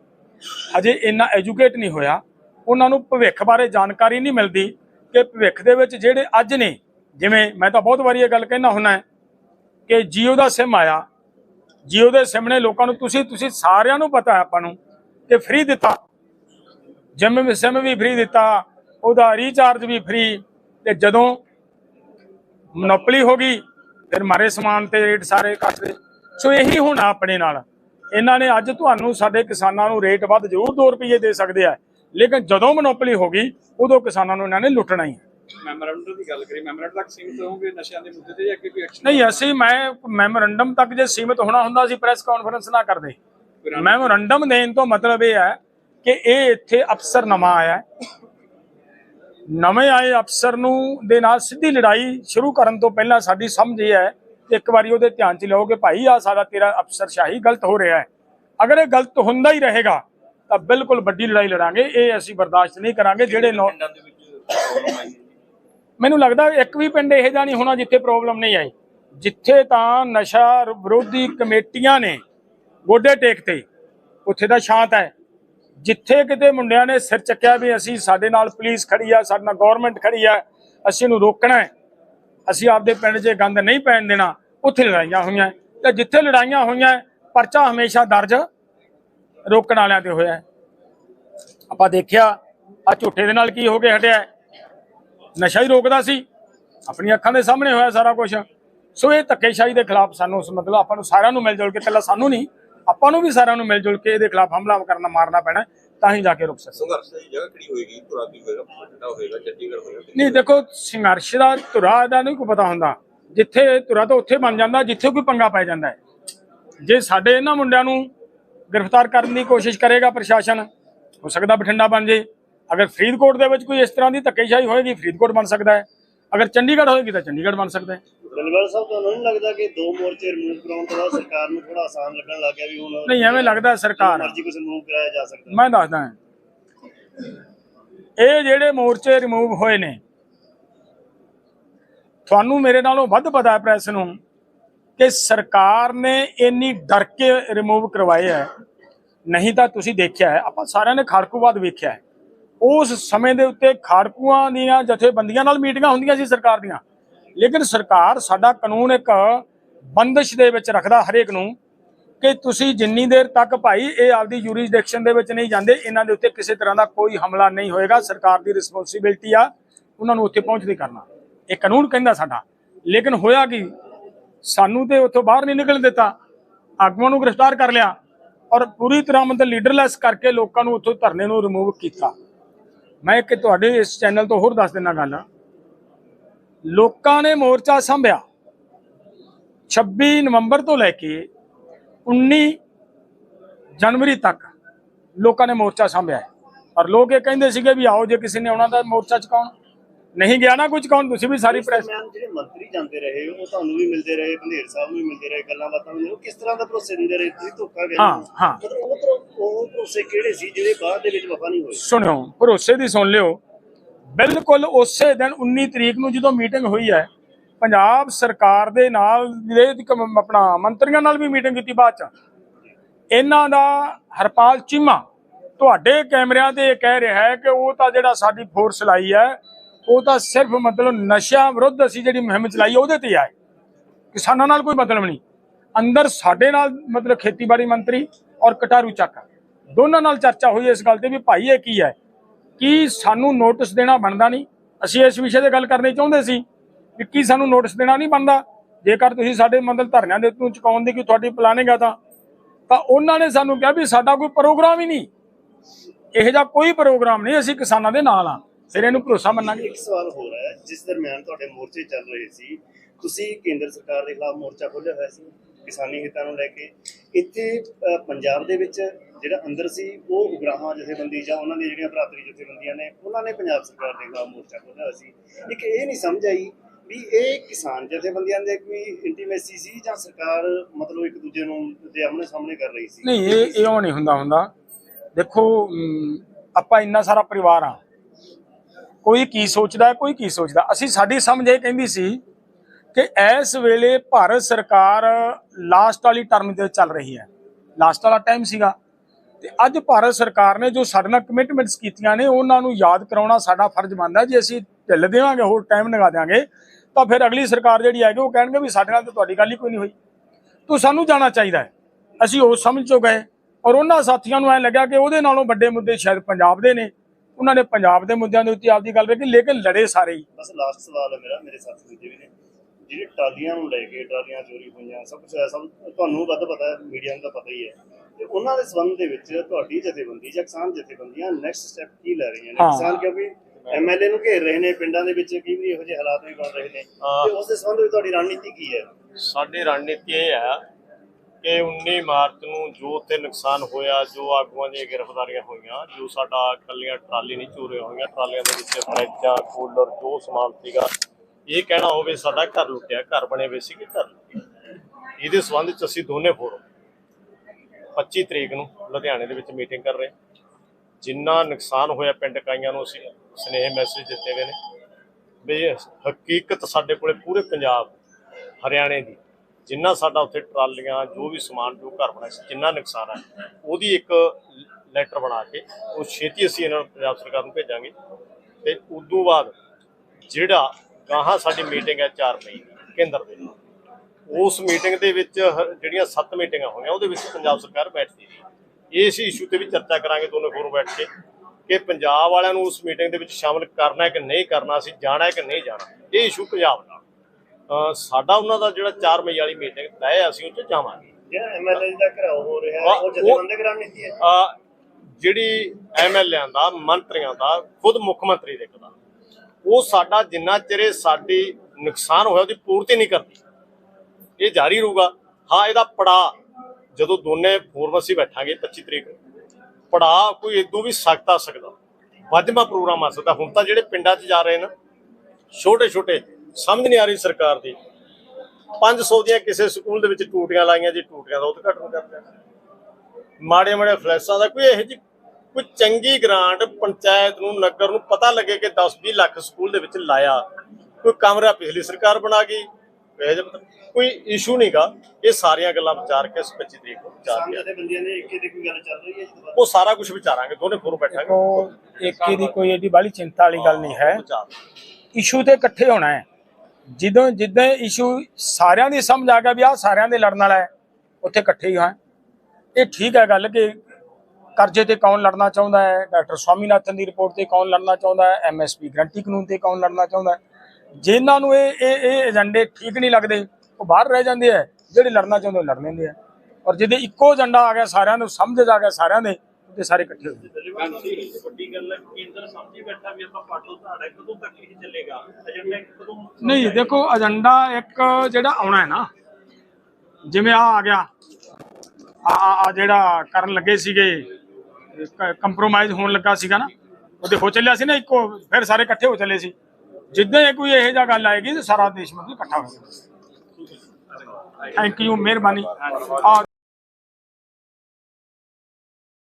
ਹਜੇ ਇੰਨਾ ਐਜੂਕੇਟ ਨਹੀਂ ਹੋਇਆ। ਉਹਨਾਂ ਨੂੰ ਭਵਿੱਖ ਬਾਰੇ ਜਾਣਕਾਰੀ ਨਹੀਂ ਮਿਲਦੀ ਕਿ ਭਵਿੱਖ ਦੇ ਵਿੱਚ ਜਿਹੜੇ ਅੱਜ ਨੇ, ਜਿਵੇਂ ਮੈਂ ਤਾਂ ਬਹੁਤ ਵਾਰੀ ਇਹ ਗੱਲ ਕਹਿਣਾ ਹੁੰਦਾ ਕਿ ਜੀਓ ਦਾ ਸਿਮ ਆਇਆ। ਜੀਓ ਦੇ ਸਿਮ ਨੇ ਲੋਕਾਂ ਨੂੰ ਤੁਸੀਂ ਤੁਸੀਂ ਸਾਰਿਆਂ ਨੂੰ ਪਤਾ ਹੈ ਆਪਾਂ ਨੂੰ ਕਿ ਫ੍ਰੀ ਦਿੱਤਾ। ਜਿਮ ਵੀ ਸਿਮ ਵੀ ਫ੍ਰੀ ਦਿੱਤਾ, ਉਹਦਾ ਰੀਚਾਰਜ ਵੀ ਫ੍ਰੀ ਤੇ ਜਦੋਂ ਮੋਨੋਪਲੀ ਹੋ ਗਈ, ਫਿਰ ਮਾਰੇ ਸਮਾਨ ਤੇ ਰੇਟ ਸਾਰੇ ਕੱਟਦੇ। ਸੋ ਇਹੀ ਹੋਣਾ ਆਪਣੇ ਨਾਲ। ਇਹਨਾਂ ਨੇ ਅੱਜ ਤੁਹਾਨੂੰ ਸਾਡੇ ਕਿਸਾਨਾਂ ਨੂੰ ਰੇਟ ਵੱਧ ਜ਼ਰੂਰ 2 ਰੁਪਏ ਦੇ ਸਕਦੇ ਆ। ਲੇਕਿਨ ਜਦੋਂ ਮੋਨੋਪਲੀ ਹੋ ਗਈ ਉਦੋਂ ਕਿਸਾਨਾਂ ਨੂੰ ਇਹਨਾਂ ਨੇ ਲੁੱਟਣਾ ਹੀ ਮੈਮੋਰੈਂਡਮ ਦੀ ਗੱਲ ਕਰੀ ਮੈਮੋਰੈਂਡਮ ਤੱਕ ਸੀਮਿਤ ਹੋਵੋਗੇ ਨਸ਼ਿਆਂ ਦੇ ਮੁੱਦੇ ਤੇ ਜਾਂ ਕੋਈ ਐਕਸ਼ਨ ਨਹੀਂ ਅਸੀਂ ਮੈਂ ਮੈਮੋਰੰਡਮ ਤੱਕ ਜੇ ਸੀਮਿਤ ਹੋਣਾ ਹੁੰਦਾ ਅਸੀਂ ਪ੍ਰੈਸ ਕਾਨਫਰੰਸ ਨਾ ਕਰਦੇ। ਮੈਮੋਰੰਡਮ ਦੇਣ ਤੋਂ ਮਤਲਬ ਇਹ ਹੈ ਕਿ ਇਹ ਇੱਥੇ ਅਫਸਰ ਨਵਾਂ ਆਇਆ ਨਵੇਂ ਆਏ ਅਫਸਰ ਨੂੰ ਦੇ ਨਾਲ ਸਿੱਧੀ ਲੜਾਈ ਸ਼ੁਰੂ ਕਰਨ ਤੋਂ ਪਹਿਲਾਂ ਸਾਡੀ ਸਮਝ ਇਹ ਹੈ ਇੱਕ ਵਾਰੀ ਉਹਦੇ ਧਿਆਨ ਚ ਲਿਓ ਕਿ ਭਾਈ ਆ ਸਾਡਾ ਤੇਰਾ ਅਫਸਰ ਸ਼ਾਹੀ ਗਲਤ ਹੋ ਰਿਹਾ ਹੈ। ਅਗਰ ਇਹ ਗਲਤ ਹੁੰਦਾ ਹੀ ਰਹੇਗਾ ਤਾਂ ਬਿਲਕੁਲ ਵੱਡੀ ਲੜਾਈ ਲੜਾਂਗੇ ਇਹ ਅਸੀਂ ਬਰਦਾਸ਼ਤ ਨਹੀਂ ਕਰਾਂਗੇ ਜਿਹੜੇ ਨੌ ਮੈਨੂੰ ਲੱਗਦਾ ਇੱਕ ਵੀ ਪਿੰਡ ਇਹੋ ਜਿਹਾ ਨਹੀਂ ਹੋਣਾ ਜਿੱਥੇ ਪ੍ਰੋਬਲਮ ਨਹੀਂ ਆਈ। ਜਿੱਥੇ ਤਾਂ ਨਸ਼ਾ ਵਿਰੋਧੀ ਕਮੇਟੀਆਂ ਨੇ ਗੋਡੇ ਟੇਕਤੇ ਉੱਥੇ ਤਾਂ ਸ਼ਾਂਤ ਹੈ। ਜਿੱਥੇ ਕਿਤੇ ਮੁੰਡਿਆਂ ਨੇ ਸਿਰ ਚੱਕਿਆ ਵੀ ਅਸੀਂ ਸਾਡੇ ਨਾਲ ਪੁਲਿਸ ਖੜੀ ਆ ਸਾਡੇ ਨਾਲ ਗਵਰਨਮੈਂਟ ਖੜੀ ਆ ਅਸੀਂ ਇਹਨੂੰ ਰੋਕਣਾ ਹੈ। ਅਸੀਂ ਆਪਦੇ ਪਿੰਡ 'ਚ ਗੰਦ ਨਹੀਂ ਪੈਣ ਦੇਣਾ, ਉੱਥੇ ਲੜਾਈਆਂ ਹੋਈਆਂ। ਤੇ ਜਿੱਥੇ ਲੜਾਈਆਂ ਹੋਈਆਂ, ਪਰਚਾ ਹਮੇਸ਼ਾ ਦਰਜ ਰੋਕਣ ਵਾਲਿਆਂ ਤੇ ਹੋਇਆ ਆਪਾਂ ਦੇਖਿਆ ਆ ਝੂਠੇ ਦੇ ਨਾਲ ਕੀ ਹੋ ਕੇ ਹਟਿਆ ਨਸ਼ਾ ਹੀ ਰੋਕਦਾ ਸੀ। ਆਪਣੀਆਂ ਅੱਖਾਂ ਦੇ ਸਾਹਮਣੇ ਹੋਇਆ ਸਾਰਾ ਕੁਝ ਸੋ ਇਹ ਧੱਕੇਸ਼ਾਹੀ ਦੇ ਖਿਲਾਫ ਸਾਨੂੰ ਮਤਲਬ ਆਪਾਂ ਨੂੰ ਸਾਰਿਆਂ ਨੂੰ ਮਿਲ ਜੁਲ ਕੇ ਪਹਿਲਾਂ ਸਾਨੂੰ ਨਹੀਂ, ਆਪਾਂ ਨੂੰ ਵੀ ਸਾਰਿਆਂ ਨੂੰ ਮਿਲ ਜੁਲ ਕੇ ਇਹਦੇ ਖਿਲਾਫ ਹਮਲਾ ਕਰਨਾ, ਮਾਰਨਾ ਪੈਣਾ ਤਾਂ ਹੀ ਜਾ ਕੇ ਰੁਕ ਸਕਦੇ। ਸੰਘਰਸ਼ ਦੀ ਜਗ੍ਹਾ ਕਿਹੜੀ ਹੋਏਗੀ? ਪੁਰਾਣੀ ਹੋਏਗਾ? ਬਠਿੰਡਾ ਹੋਏਗਾ ਚੰਡੀਗੜ੍ਹ ਹੋਏਗਾ ਨਹੀਂ ਦੇਖੋ ਸੰਘਰਸ਼ ਦਾ ਧੁਰਾ ਦਾ ਨਹੀਂ ਕੋਈ ਪਤਾ ਹੁੰਦਾ। ਜਿੱਥੇ ਧੁਰਾ ਤਾਂ ਉੱਥੇ ਬਣ ਜਾਂਦਾ ਜਿੱਥੇ ਕੋਈ ਪੰਗਾ ਪੈ ਜਾਂਦਾ ਹੈ। ਜੇ ਸਾਡੇ ਇਹਨਾਂ ਮੁੰਡਿਆਂ ਨੂੰ ਗ੍ਰਿਫਤਾਰ ਕਰਨ ਦੀ ਕੋਸ਼ਿਸ਼ ਕਰੇਗਾ ਪ੍ਰਸ਼ਾਸਨ ਹੋ ਸਕਦਾ ਬਠਿੰਡਾ ਬਣ ਜੇ। ਅਗਰ ਫਰੀਦਕੋਟ ਦੇ ਵਿੱਚ ਕੋਈ ਇਸ ਤਰ੍ਹਾਂ ਦੀ ਧੱਕੇਸ਼ਾਹੀ ਹੋਏਗੀ ਫਰੀਦਕੋਟ ਬਣ ਸਕਦਾ ਹੈ। ਅਗਰ ਚੰਡੀਗੜ੍ਹ ਹੋਏਗੀ ਤਾਂ ਚੰਡੀਗੜ੍ਹ ਬਣ ਸਕਦਾ ਹੈ। ਬਲਵਰ ਸਾਹਿਬ ਤੁਹਾਨੂੰ ਨਹੀਂ ਲੱਗਦਾ ਕਿ ਦੋ ਮੋਰਚੇ ਰਿਮੂਵ ਕਰਾਉਣ ਤੋਂ ਬਾਅਦ ਸਰਕਾਰ ਨੂੰ ਥੋੜਾ ਆਸਾਨ ਲੱਗਣ ਲੱਗ ਗਿਆ ਵੀ ਹੁਣ ਨਹੀਂ ਐਵੇਂ ਲੱਗਦਾ ਸਰਕਾਰ ਮਰਜ਼ੀ ਕੁਝ ਰਿਮੂਵ ਕਰਾਇਆ ਜਾ ਸਕਦਾ। ਮੈਂ ਦੱਸਦਾ ਹਾਂ। ਇਹ ਜਿਹੜੇ ਮੋਰਚੇ ਰਿਮੂਵ ਹੋਏ ਨੇ ਤੁਹਾਨੂੰ ਮੇਰੇ ਨਾਲੋਂ ਵੱਧ ਪਤਾ ਹੈ ਪ੍ਰੈਸ ਨੂੰ ਕਿ ਸਰਕਾਰ ਨੇ ਇੰਨੀ ਡਰ ਕੇ ਰਿਮੂਵ ਕਰਵਾਏ ਹੈ। ਨਹੀਂ ਤਾਂ ਤੁਸੀਂ ਦੇਖਿਆ ਹੈ ਆਪਾਂ ਸਾਰਿਆਂ ਨੇ ਖਾੜਕੂਵਾਦ ਵੇਖਿਆ ਹੈ। ਉਸ ਸਮੇਂ ਦੇ ਉੱਤੇ ਖਾੜਕੂਆਂ ਦੀਆਂ ਜਥੇਬੰਦੀਆਂ ਨਾਲ ਮੀਟਿੰਗਾਂ ਹੁੰਦੀਆਂ ਸੀ ਸਰਕਾਰ ਦੀਆਂ। ਲੇਕਿਨ ਸਰਕਾਰ ਸਾਡਾ ਕਾਨੂੰਨ ਇੱਕ ਬੰਦਸ਼ ਦੇ ਵਿੱਚ ਰੱਖਦਾ ਹਰੇਕ ਨੂੰ ਕਿ ਤੁਸੀਂ ਜਿੰਨੀ ਦੇਰ ਤੱਕ ਭਾਈ ਇਹ ਆਪਦੀ ਯੂਰਿਸਡਿਕਸ਼ਨ ਦੇ ਵਿੱਚ ਨਹੀਂ ਜਾਂਦੇ, ਇਹਨਾਂ ਦੇ ਉੱਤੇ ਕਿਸੇ ਤਰ੍ਹਾਂ ਦਾ ਕੋਈ ਹਮਲਾ ਨਹੀਂ ਹੋਏਗਾ। ਸਰਕਾਰ ਦੀ ਰਿਸਪੌਂਸਿਬਿਲਟੀ ਆ, ਉਹਨਾਂ ਨੂੰ ਉੱਥੇ ਪਹੁੰਚਦੇ ਕਰਨਾ। ਇਹ ਕਾਨੂੰਨ ਕਹਿੰਦਾ ਸਾਡਾ। ਲੇਕਿਨ ਹੋਇਆ ਕੀ? ਸਾਨੂੰ ਤੇ ਉੱਥੋਂ ਬਾਹਰ ਨਹੀਂ ਨਿਕਲਣ ਦਿੱਤਾ। ਆਗੂਆਂ ਨੂੰ ਗ੍ਰਿਫਤਾਰ ਕਰ ਲਿਆ ਔਰ ਪੂਰੀ ਤਰ੍ਹਾਂ ਮਤਲਬ ਲੀਡਰਲੈਸ ਕਰਕੇ ਲੋਕਾਂ ਨੂੰ ਉੱਥੋਂ ਧਰਨੇ ਨੂੰ ਰਿਮੂਵ ਕੀਤਾ। ਮੈਂ ਇੱਕ ਤੁਹਾਡੇ ਇਸ ਚੈਨਲ ਤੋਂ ਹੋਰ ਦੱਸ ਦਿੰਦਾ ਗੱਲ। ਲੋਕਾਂ ਨੇ ਮੋਰਚਾ ਸੰਭਿਆ। 26 ਨਵੰਬਰ ਤੋਂ ਲੈ ਕੇ 19 ਜਨਵਰੀ ਤੱਕ ਲੋਕਾਂ ਨੇ ਮੋਰਚਾ ਸੰਭਿਆ। ਔਰ ਲੋਕ ਇਹ ਕਹਿੰਦੇ ਸੀਗੇ ਵੀ ਆਓ ਜੇ ਕਿਸੇ ਨੇ ਆਉਣਾ ਤਾਂ ਮੋਰਚਾ ਚਕਾਉਣ। ਨਹੀਂ ਗਿਆ ਨਾ ਕੁਝ ਕੌਣ ਤੁਸੀਂ ਵੀ ਸਾਰੀ ਪ੍ਰੈਸ ਜਿਹੜੇ ਮੰਤਰੀ ਜਾਂਦੇ ਰਹੇ ਉਹ ਤੁਹਾਨੂੰ ਵੀ ਮਿਲਦੇ ਰਹੇ ਬੰਧੇਰ ਸਾਹਿਬ ਨੂੰ ਵੀ ਮਿਲਦੇ ਰਹੇ ਗੱਲਾਂ ਬਾਤਾਂ ਹੁੰਦੀਆਂ। ਉਹ ਕਿਸ ਤਰ੍ਹਾਂ ਦਾ ਭਰੋਸੇ ਦਿੰਦੇ ਰਹੇ? ਤੁਸੀਂ ਧੋਖਾ ਗਿਆ ਹਾਂ, ਹਾਂ। ਮਤਲਬ ਉਹ ਭਰੋਸੇ ਕਿਹੜੇ ਸੀ ਜਿਹੜੇ ਬਾਅਦ ਦੇ ਵਿੱਚ ਵਫਾ ਨਹੀਂ ਹੋਏ? ਸੁਣਿਓ ਭਰੋਸੇ ਦੀ ਸੁਣ ਲਿਓ। ਬਿਲਕੁਲ ਉਸੇ ਦਿਨ 19 ਤਰੀਕ ਨੂੰ ਜਦੋਂ ਮੀਟਿੰਗ ਹੋਈ ਹੈ, ਪੰਜਾਬ ਸਰਕਾਰ ਦੇ ਨਾਲ ਵਿਦੇਸ਼ ਆਪਣਾ ਮੰਤਰੀਆਂ ਨਾਲ ਵੀ ਮੀਟਿੰਗ ਕੀਤੀ ਬਾਅਦ ਚ। ਇਹਨਾਂ ਦਾ ਹਰਪਾਲ ਚੀਮਾ ਤੁਹਾਡੇ ਕੈਮਰਿਆਂ ਤੇ ਇਹ ਕਹਿ ਰਿਹਾ ਹੈ ਕਿ ਉਹ ਤਾਂ ਜਿਹੜਾ ਸਾਡੀ ਫੋਰਸ ਲਾਈ ਹੈ, ਉਹ ਤਾਂ ਸਿਰਫ ਮਤਲਬ ਨਸ਼ਿਆਂ ਵਿਰੁੱਧ ਅਸੀਂ ਜਿਹੜੀ ਮੁਹਿੰਮ ਚਲਾਈ ਉਹਦੇ ਤੇ ਆਏ ਕਿਸਾਨਾਂ ਨਾਲ ਕੋਈ ਮਤਲਬ ਨਹੀਂ। ਅੰਦਰ ਸਾਡੇ ਨਾਲ ਮਤਲਬ ਖੇਤੀਬਾੜੀ ਮੰਤਰੀ ਔਰ ਕਟਾਰੂ ਚੱਕ। ਦੋਨਾਂ ਨਾਲ ਚਰਚਾ ਹੋਈ ਇਸ ਗੱਲ ਤੇ ਵੀ ਭਾਈ ਇਹ ਕੀ ਹੈ? ਕੀ ਸਾਨੂੰ ਨੋਟਿਸ ਦੇਣਾ ਬਣਦਾ ਨਹੀਂ। ਅਸੀਂ ਇਸ ਵਿਸ਼ੇ ਤੇ ਗੱਲ ਕਰਨੀ ਚਾਹੁੰਦੇ ਸੀ ਕਿ ਕੀ ਸਾਨੂੰ ਨੋਟਿਸ ਦੇਣਾ ਨਹੀਂ ਬਣਦਾ। ਜੇਕਰ ਤੁਸੀਂ ਸਾਡੇ ਮਤਲਬ ਧਰਨਿਆਂ ਦੇ ਉੱਤੇ ਚੁਕਾਉਣ ਦੀ ਕੋਈ ਤੁਹਾਡੀ ਪਲਾਨਿੰਗ ਆ ਤਾਂ ਤਾਂ ਉਹਨਾਂ ਨੇ ਸਾਨੂੰ ਕਿਹਾ ਵੀ ਸਾਡਾ ਕੋਈ ਪ੍ਰੋਗਰਾਮ ਹੀ ਨਹੀਂ। ਇਹੋ ਜਿਹਾ ਕੋਈ ਪ੍ਰੋਗਰਾਮ ਨਹੀਂ, ਅਸੀਂ ਕਿਸਾਨਾਂ ਦੇ ਨਾਲ ਆ। ਫਿਰ ਇਹਨੂੰ ਭਰੋਸਾ ਮੰਨਾਂਗੇ। ਇੱਕ ਸਵਾਲ ਹੋ ਰਿਹਾ ਹੈ ਜਿਸ ਦਰਮਿਆਨ ਤੁਹਾਡੇ ਮੋਰਚੇ ਚੱਲ ਰਹੇ ਸੀ। ਤੁਸੀਂ ਕੇਂਦਰ ਸਰਕਾਰ ਦੇ ਖਿਲਾਫ ਮੋਰਚਾ ਖੋਲ੍ਹਿਆ ਹੋਇਆ ਸੀ ਕਿਸਾਨੀ ਹਿੱਤਾਂ ਨੂੰ ਲੈ ਕੇ। ਇੱਥੇ ਪੰਜਾਬ ਦੇ ਵਿੱਚ ਜਿਹੜਾ ਅੰਦਰ ਸੀ, ਉਹ ਉਗਰਾਹਾਂ, ਜਥੇਬੰਦੀ ਜਾਂ ਉਹਨਾਂ ਦੀਆਂ ਜਿਹੜੀਆਂ ਭਰਾਤਰੀ ਜਥੇਬੰਦੀਆਂ ਨੇ, ਉਹਨਾਂ ਨੇ ਪੰਜਾਬ ਸਰਕਾਰ ਦੇ ਖਿਲਾਫ ਮੋਰਚਾ ਖੋਲ੍ਹਿਆ ਸੀ। ਇੱਕ ਇਹ ਨਹੀਂ ਸਮਝ ਆਈ ਵੀ ਇਹ ਕਿਸਾਨ ਜਥੇਬੰਦੀਆਂ ਦੇ ਕੋਈ ਇੰਟੀਮੇਸੀ ਸੀ ਜਾਂ ਸਰਕਾਰ ਮਤਲਬ ਇੱਕ ਦੂਜੇ ਨੂੰ ਦੇ ਆਮਣੇ ਸਾਹਮਣੇ ਕਰ ਰਹੀ ਸੀ? ਨਹੀਂ, ਇਹ ਇਉਂ ਨਹੀਂ ਹੁੰਦਾ ਹੁੰਦਾ। ਦੇਖੋ ਆਪਾਂ ਇੰਨਾ ਸਾਰਾ ਪਰਿਵਾਰ ਆ ਕੋਈ ਕੀ ਸੋਚਦਾ ਕੋਈ ਕੀ ਸੋਚਦਾ। ਅਸੀਂ ਸਾਡੀ ਸਮਝ ਇਹ ਕਹਿੰਦੀ ਸੀ ਕਿ ਇਸ ਵੇਲੇ ਭਾਰਤ ਸਰਕਾਰ ਲਾਸਟ ਵਾਲੀ ਟਰਮ ਤੇ ਚੱਲ ਰਹੀ ਹੈ। ਲਾਸਟ ਵਾਲਾ ਟਾਈਮ ਸੀਗਾ। ਤੇ ਅੱਜ ਭਾਰਤ ਸਰਕਾਰ ਨੇ ਜੋ ਸਾਡੇ ਨਾਲ ਕਮਿਟਮੈਂਟਸ ਕੀਤੀਆਂ ਨੇ, ਉਹਨਾਂ ਨੂੰ ਯਾਦ ਕਰਾਉਣਾ ਸਾਡਾ ਫਰਜ਼ ਬਣਦਾ। ਜੇ ਅਸੀਂ ਢਿੱਲ ਦੇਵਾਂਗੇ, ਹੋਰ ਟਾਈਮ ਲਗਾ ਦਿਆਂਗੇ, ਤਾਂ ਫਿਰ ਅਗਲੀ ਸਰਕਾਰ ਜਿਹੜੀ ਆਏਗੀ ਉਹ ਕਹਿਣਗੇ ਵੀ ਸਾਡੇ ਨਾਲ ਤਾਂ ਤੁਹਾਡੀ ਗੱਲ ਹੀ ਕੋਈ ਨਹੀਂ ਹੋਈ। ਤੋ ਸਾਨੂੰ ਜਾਣਾ ਚਾਹੀਦਾ ਹੈ। ਅਸੀਂ ਉਹ ਸਮਝ ਚੋ ਗਏ। ਔਰ ਉਹਨਾਂ ਸਾਥੀਆਂ ਨੂੰ ਐ ਲੱਗਾ ਕਿ ਉਹਦੇ ਨਾਲੋਂ ਵੱਡੇ ਮੁੱਦੇ ਸ਼ਾਇਦ ਪੰਜਾਬ ਦੇ ਨੇ। ਉਹਨਾਂ ਨੇ ਪੰਜਾਬ ਦੇ ਮੁੱਦਿਆਂ ਦੇ ਉੱਤੇ ਆਪਦੀ ਗੱਲ ਰੱਖੀ, ਲੇਕਿਨ ਲੜੇ ਸਾਰੇ ਹੀ। ਬਸ ਲਾਸਟ ਸਵਾਲ ਹੈ ਮੇਰਾ, ਮੇਰੇ ਸਾਥੀ ਦੂਜੇ ਵੀ ਨੇ। ਜਿਹੜੇ ਟਰਾਲੀਆਂ ਨੂੰ ਲੈ ਕੇ, ਟਰਾਲੀਆਂ ਚੋਰੀ ਹੋਈਆਂ, ਸਭ ਕੁਝ ਸਭ ਤੁਹਾਨੂੰ ਵੱਧ ਪਤਾ ਮੀਡੀਆ ਨੂੰ ਤਾਂ ਪਤਾ ਹੀ ਹੈ। ਤੇ ਉਹਨਾਂ ਦੇ ਸੰਬੰਧ ਦੇ ਵਿੱਚ ਤੁਹਾਡੀ ਜਥੇਬੰਦੀ ਜਾਂ ਕਿਸਾਨ ਜਥੇਬੰਦੀਆਂ ਨੈਕਸਟ ਸਟੈਪ ਕੀ ਲੈ ਰਹੀਆਂ ਨੇ? ਹਾਂ। ਕਿਸਾਨ ਕਿਉਂਕਿ ਐਮਐਲਏ ਨੂੰ ਘੇਰ ਰਹੇ ਨੇ ਪਿੰਡਾਂ ਦੇ ਵਿੱਚ ਕੀ ਵੀ ਇਹੋ ਜਿਹੇ ਹਾਲਾਤ ਵੀ ਬਣ ਰਹੇ ਨੇ। ਤੇ ਉਸ ਦੇ ਸੰਬੰਧ ਵਿੱਚ ਤੁਹਾਡੀ ਰਣਨੀਤੀ ਕੀ ਹੈ? ਸਾਡੀ ਰਣਨੀਤੀ ਇਹ ਹੈ ਕਿ 19 ਮਾਰਚ ਨੂੰ ਜੋ ਉੱਥੇ ਨੁਕਸਾਨ ਹੋਇਆ ਜੋ ਆਗੂਆਂ ਦੀਆਂ ਗ੍ਰਿਫਤਾਰੀਆਂ ਹੋਈਆਂ ਜੋ ਸਾਡਾ ਕੱਲੀਆਂ ਟਰਾਲੀ ਨਹੀਂ ਚੋਰੀਆਂ ਹੋਈਆਂ ਟਰਾਲੀਆਂ ਦੇ ਵਿੱਚ ਫਰਿੱਜਾਂ ਕੂਲਰ ਜੋ ਸਮਾਨ ਸੀਗਾ ਇਹ ਕਹਿਣਾ ਹੋਵੇ ਸਾਡਾ ਘਰ ਲੁੱਟਿਆ ਘਰ ਬਣੇ ਹੋਏ ਸੀ ਕਿ ਘਰ ਲੁੱਟਿਆ। ਇਹਦੇ ਸੰਬੰਧ ਵਿੱਚ ਅਸੀਂ ਦੋਨੇ ਫੋਰਮ 25 ਤਰੀਕ ਨੂੰ ਲੁਧਿਆਣੇ ਦੇ ਵਿੱਚ ਮੀਟਿੰਗ ਕਰ ਰਹੇ ਜਿੰਨਾ ਨੁਕਸਾਨ ਹੋਇਆ ਪਿੰਡ ਕਾਈਆਂ ਨੂੰ ਅਸੀਂ ਸਨੇਹ ਮੈਸੇਜ ਦਿੱਤੇ ਗਏ ਨੇ। ਵੀ ਹਕੀਕਤ ਸਾਡੇ ਕੋਲੇ ਪੂਰੇ ਪੰਜਾਬ, ਹਰਿਆਣੇ ਦੀ, ਜਿੰਨਾ ਸਾਡਾ ਉੱਥੇ ਟਰਾਲੀਆਂ, ਜੋ ਵੀ ਸਮਾਨ, ਜੋ ਘਰ ਬਣਾਇਆ ਸੀ, ਜਿੰਨਾ ਨੁਕਸਾਨ ਹੈ ਉਹਦੀ ਇੱਕ ਲੈਟਰ ਬਣਾ ਕੇ ਉਹ ਛੇਤੀ ਅਸੀਂ ਇਹਨਾਂ ਨੂੰ ਪੰਜਾਬ ਸਰਕਾਰ ਨੂੰ ਭੇਜਾਂਗੇ। ਤੇ ਉਦੋਂ ਬਾਅਦ ਜਿਹੜਾ ਗਾਹਾਂ ਸਾਡੀ ਮੀਟਿੰਗ ਹੈ 4 ਮਈ ਕੇਂਦਰ ਦੇ। ਨਾਲ ਉਸ ਮੀਟਿੰਗ ਦੇ ਵਿੱਚ ਜਿਹੜੀਆਂ 7 ਮੀਟਿੰਗਾਂ ਹੋਈਆਂ ਉਹਦੇ ਵਿੱਚ ਪੰਜਾਬ ਸਰਕਾਰ ਬੈਠਦੀ ਰਹੀ ਇਸ ਇਸ਼ੂ ਤੇ ਵੀ ਚਰਚਾ ਕਰਾਂਗੇ ਦੋਨੋਂ ਫੋਰਮ ਬੈਠ ਕੇ ਕਿ ਪੰਜਾਬ ਵਾਲਿਆਂ ਨੂੰ ਉਸ ਮੀਟਿੰਗ ਦੇ ਵਿੱਚ ਸ਼ਾਮਲ ਕਰਨਾ ਹੈ ਕਿ ਨਹੀਂ ਕਰਨਾ ਅਸੀਂ ਜਾਣਾ ਹੈ ਕਿ ਨਹੀਂ ਜਾਣਾ ਇਹ ਇਸ਼ੂ ਪੰਜਾਬ ਦਾ। ਸਾਡਾ ਉਹਨਾਂ ਦਾ ਜਿਹੜਾ 4 ਮਈ ਵਾਲੀ ਮੀਟਿੰਗ ਤੈਅ ਅਸੀਂ ਉਹ 'ਚ ਜਾਵਾਂਗੇ। ਜਿਹੜਾ ਐਮਐਲਏ ਦਾ ਘਰਾਓ ਹੋ ਰਿਹਾ ਹੈ ਹਾਂ, ਉਹ ਉਹ- ਜਥੇਬੰਦੀ ਦੀ ਜਿਹੜੀ ਐਮਐਲਏਆਂ ਮੰਤਰੀਆਂ ਦਾ ਖੁਦ ਮੁੱਖ ਮੰਤਰੀ ਦੇ ਦਾ। ਉਹ ਸਾਡਾ ਜਿੰਨਾ ਚਿਰ ਸਾਡੀ ਨੁਕਸਾਨ ਹੋਇਆ ਉਹਦੀ ਪੂਰਤੀ ਨਹੀਂ ਕਰਦੀ। ਇਹ ਜਾਰੀ ਰਹੂਗਾ। ਹਾਂ, ਇਹਦਾ ਪੜਾ ਜਦੋਂ ਦੋਨੇ ਫੋਰਮਸੀ ਬੈਠਾਂਗੇ 25 ਤਰੀਕ ਨੂੰ ਪੜਾ ਕੋਈ ਇਦੋਂ ਵੀ ਸਖਤ ਆ ਸਕਦਾ। ਵੱਧਵਾ ਪ੍ਰੋਗਰਾਮ ਆ ਸਕਦਾ। ਹੁਣ ਤਾਂ ਜਿਹੜੇ ਪਿੰਡਾਂ 'ਚ ਜਾ ਰਹੇ ਨਾ ਛੋਟੇ ਛੋਟੇ ਸਮਝ ਨਹੀਂ ਆ ਰਹੀ ਸਰਕਾਰ ਦੀ। 500 ਦੀਆਂ ਕਿਸੇ ਸਕੂਲ ਦੇ ਵਿੱਚ ਟੂਟੀਆਂ ਲਾਈਆਂ ਜੀ, ਟੂਟੀਆਂ ਦਾ ਉਦਘਾਟਨ ਕਰਦੇ ਮਾੜੇ ਮਾੜੇ ਫਲੈਸ਼ਾਂ ਦਾ ਕੋਈ ਇਹੋ ਜਿਹੀ ਕੋਈ ਚੰਗੀ ਗ੍ਰਾਂਟ ਪੰਚਾਇਤ ਨੂੰ, ਨਗਰ ਨੂੰ ਪਤਾ ਲੱਗੇ ਕਿ 10-20 ਲੱਖ ਸਕੂਲ ਦੇ ਵਿੱਚ ਲਾਇਆ। ਕੋਈ ਕਮਰਾ ਪਿਛਲੀ ਸਰਕਾਰ ਬਣਾ ਗਈ। ਕੋਈ ਇਸ਼ੂ ਨਹੀਂਗਾ ਇਹ ਸਾਰੀਆਂ ਗੱਲਾਂ ਵਿਚਾਰ ਕੇ 25 ਤਰੀਕ ਨੂੰ ਵਿਚਾਰ ਕੇ ਜਥੇਬੰਦੀਆਂ ਦੇ ਇੱਕੇ ਦੀ ਕੋਈ ਗੱਲ ਚੱਲ ਰਹੀ ਹੈ ਉਹ ਸਾਰਾ ਕੁਝ ਵਿਚਾਰਾਂਗੇ ਦੋਨੇ ਫੋਰਮ ਬੈਠਾਂਗੇ। ਉਹ ਏਕੇ ਦੀ ਕੋਈ ਏਡੀ ਬਾਲੀ ਚਿੰਤਾ ਵਾਲੀ ਗੱਲ ਨਹੀਂ ਹੈ। ਇਸ਼ੂ ਤੇ ਇਕੱਠੇ ਹੋਣਾ ਹੈ। ਜਦੋਂ ਜਿੱਦਾਂ ਇਸ਼ੂ ਸਾਰਿਆਂ ਦੀ ਸਮਝ ਆ ਗਿਆ ਵੀ ਆ ਸਾਰਿਆਂ ਦੇ ਲੜਨ ਵਾਲਾ ਹੈ ਉੱਥੇ ਇਕੱਠੇ ਹੀ ਹਾਂ। ਇਹ ਠੀਕ ਹੈ ਗੱਲ ਕਿ ਕਰਜ਼ੇ ਤੇ ਕੌਣ ਲੜਨਾ ਚਾਹੁੰਦਾ ਹੈ ਡਾਕਟਰ ਸਵਾਮੀਨਾਥਨ ਦੀ ਰਿਪੋਰਟ ਤੇ ਕੌਣ ਲੜਨਾ ਚਾਹੁੰਦਾ ਹੈ ਐਮਐਸਪੀ ਗਰੰਟੀ ਕਾਨੂੰਨ ਤੇ ਕੌਣ ਲੜਨਾ ਚਾਹੁੰਦਾ ਹੈ। ਜਿਨ੍ਹਾਂ ਨੂੰ ਇਹ ਇਹ ਇਹ ਏਜੰਡੇ ਠੀਕ ਨਹੀਂ ਲੱਗਦੇ ਉਹ ਬਾਹਰ ਰਹਿ ਜਾਂਦੇ ਆ। ਜਿਹੜੇ ਲੜਨਾ ਚਾਹੁੰਦੇ ਲੜ ਲੈਂਦੇ ਆ। ਔਰ ਜਿਹਦੇ ਇੱਕੋ ਏਜੰਡਾ ਆ ਗਿਆ ਸਾਰਿਆਂ ਨੂੰ ਸਮਝ ਆ ਗਿਆ ਸਾਰਿਆਂ ਦੇ ਤੇ ਸਾਰੇ ਇਕੱਠੇ ਹੋ ਗਏ। ਵੱਡੀ ਗੱਲ ਹੈ ਕੇਂਦਰ ਸਮਝੀ ਬੈਠਾ ਵੀ ਆਪਾਂ ਪਾਟੋ ਧਾੜਾ ਕਦੋਂ ਤੱਕ ਇਹ ਚੱਲੇਗਾ? ਏਜੰਡਾ ਕਦੋਂ ਨਹੀਂ ਦੇਖੋ ਏਜੰਡਾ ਇੱਕ ਜਿਹੜਾ ਆਉਣਾ ਹੈ ਨਾ ਜਿਵੇਂ ਆ ਆ ਗਿਆ ਆ ਜਿਹੜਾ ਕਰਨ ਲੱਗੇ ਸੀਗੇ ਕੰਪਰੋਮਾਈਜ਼ ਹੋਣ ਲੱਗਾ ਸੀਗਾ ਨਾ ਉਹਦੇ ਹੋ ਚੱਲਿਆ ਸੀ ਨਾ ਇੱਕੋ ਫਿਰ ਸਾਰੇ ਇਕੱਠੇ ਹੋ ਚੱਲੇ ਸੀ। ਜਿੱਦਾਂ ਹੀ ਕੋਈ ਇਹੋ ਜਿਹਾ ਗੱਲ ਆਏਗੀ ਤੇ ਸਾਰਾ ਦੇਸ਼ ਮਤਲਬ ਇਕੱਠਾ ਹੋ ਜਾਏਗਾ। ਥੈਂਕ ਯੂ ਮਿਹਰਬਾਨੀ। ਆ